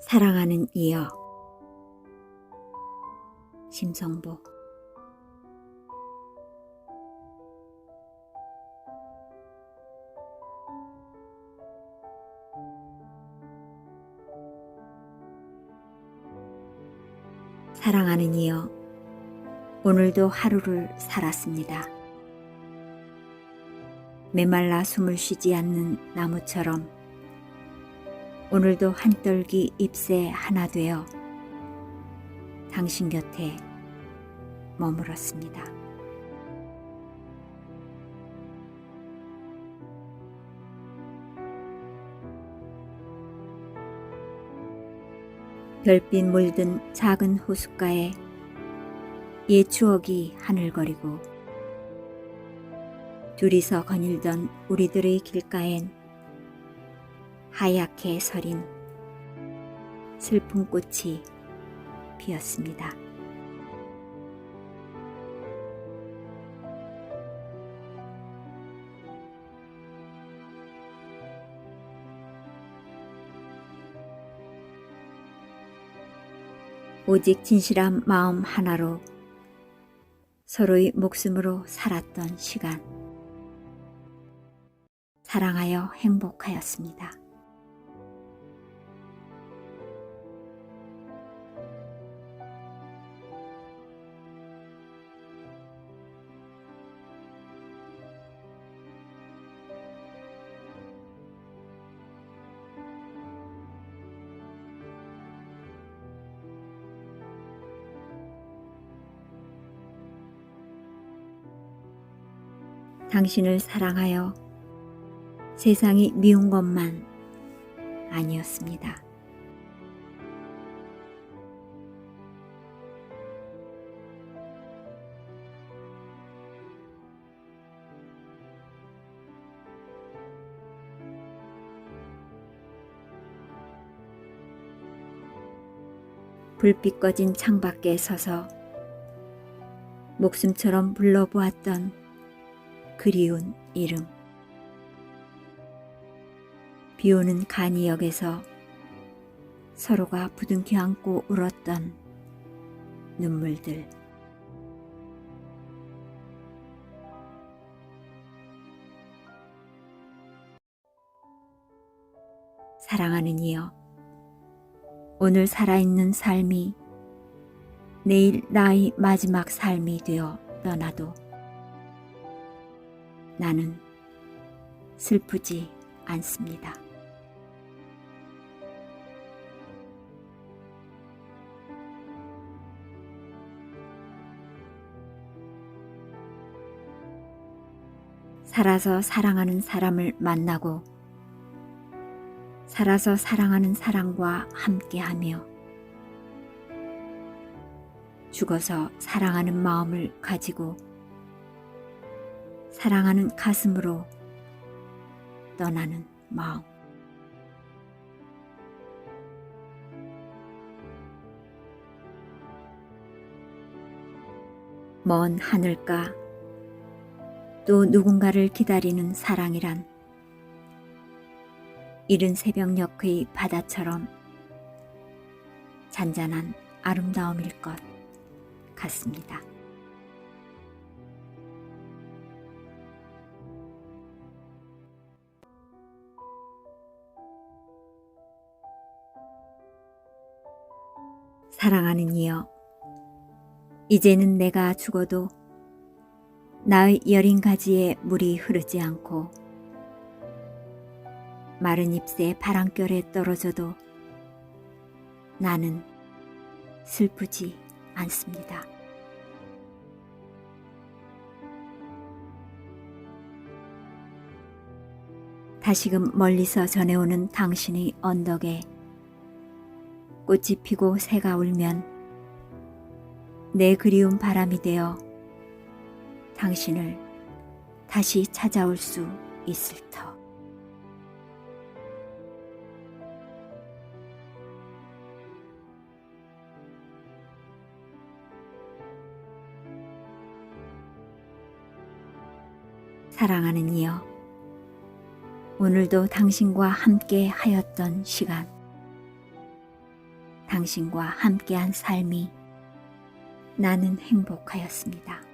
사랑하는 이여 심성보 사랑하는 이여 오늘도 하루를 살았습니다. 메말라 숨을 쉬지 않는 나무처럼 오늘도 한떨기 잎새 하나 되어 당신 곁에 머물었습니다. 별빛 물든 작은 호숫가에 옛 추억이 하늘거리고 둘이서 거닐던 우리들의 길가엔 하얗게 서린 슬픈 꽃이 피었습니다. 오직 진실한 마음 하나로 서로의 목숨으로 살았던 시간. 사랑하여 행복하였습니다. 당신을 사랑하여 세상이 미운 것만 아니었습니다. 불빛 꺼진 창밖에 서서 목숨처럼 불러보았던 그리운 이름. 비 오는 간이역에서 서로가 부둥켜 안고 울었던 눈물들. 사랑하는 이여, 오늘 살아있는 삶이 내일 나의 마지막 삶이 되어 떠나도 나는 슬프지 않습니다. 살아서 사랑하는 사람을 만나고 살아서 사랑하는 사람과 함께하며 죽어서 사랑하는 마음을 가지고 사랑하는 가슴으로 떠나는 마음. 먼 하늘가 또 누군가를 기다리는 사랑이란 이른 새벽녘의 바다처럼 잔잔한 아름다움일 것 같습니다. 사랑하는 이여, 이제는 내가 죽어도 나의 여린 가지에 물이 흐르지 않고 마른 잎새 바람결에 떨어져도 나는 슬프지 않습니다. 다시금 멀리서 전해오는 당신의 언덕에 꽃이 피고 새가 울면 내 그리운 바람이 되어 당신을 다시 찾아올 수 있을 터. 사랑하는 이여, 오늘도 당신과 함께 하였던 시간, 당신과 함께한 삶이 나는 행복하였습니다.